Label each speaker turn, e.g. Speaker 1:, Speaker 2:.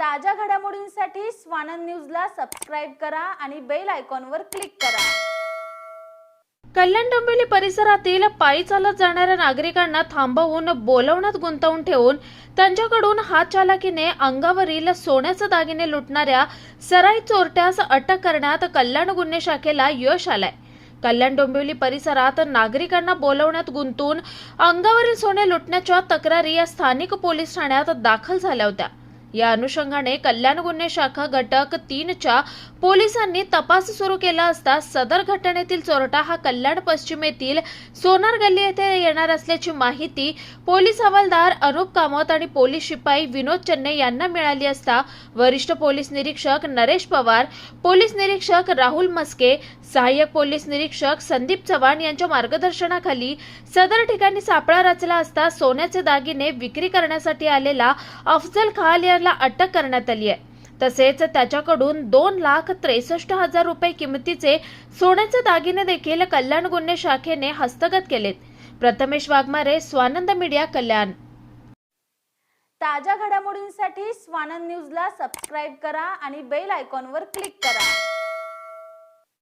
Speaker 1: ताज्या घडामोडींसाठी स्वानंद न्यूजला सबस्क्राईब करा आणि बेल आयकॉनवर क्लिक करा.
Speaker 2: कल्याण डोंबिवली परिसरातील पायी चालत जाणाऱ्या नागरिकांना थांबवून बोलवण्यात गुंतवून ठेवून त्यांच्याकडून हात चालाकीने अंगावरील सोन्याचे दागिने लुटणाऱ्या सराई चोरट्यास अटक करण्यात कल्याण गुन्हे शाखेला यश आलंय. कल्याण डोंबिवली परिसरात नागरिकांना बोलवण्यात गुंतून अंगावरील सोने लुटण्याच्या तक्रारी या स्थानिक पोलीस ठाण्यात दाखल झाल्या होत्या. या अनुषंगाने कल्याण गुन्हे शाखा घटक तीनच्या पोलिसांनी तपास सुरू केला असता सदर घटनेतील चोरटा हा कल्याण पश्चिमेतील सोनार गल्ली येथे येणार असल्याची माहिती पोलीस हवालदार अनुप कामत आणि पोलीस शिपाई विनोद चन्ने यांना मिळाली असता वरिष्ठ पोलीस निरीक्षक नरेश पवार पोलीस निरीक्षक राहुल मस्के सहाय्यक पोलीस निरीक्षक संदीप चव्हाण यांच्या मार्गदर्शनाखाली सदर ठिकाणी सापळा रचला असता सोन्याचे दागिने विक्री करण्यासाठी आलेला अफजल खाल या याला अटक करण्यात आली आहे. तसेच त्याच्याकडून दोन लाख त्रेसष्ट हजार रुपये किमतीचे सोन्याचे दागिने देखील कल्याण गुन्हे शाखेने हस्तगत केलेत. प्रथमेश वाघमारे स्वानंद मीडिया कल्याण.
Speaker 1: ताज्या घडामोडींसाठी स्वानंद न्यूजला सबस्क्राईब करा आणि बेल आयकॉनवर क्लिक करा.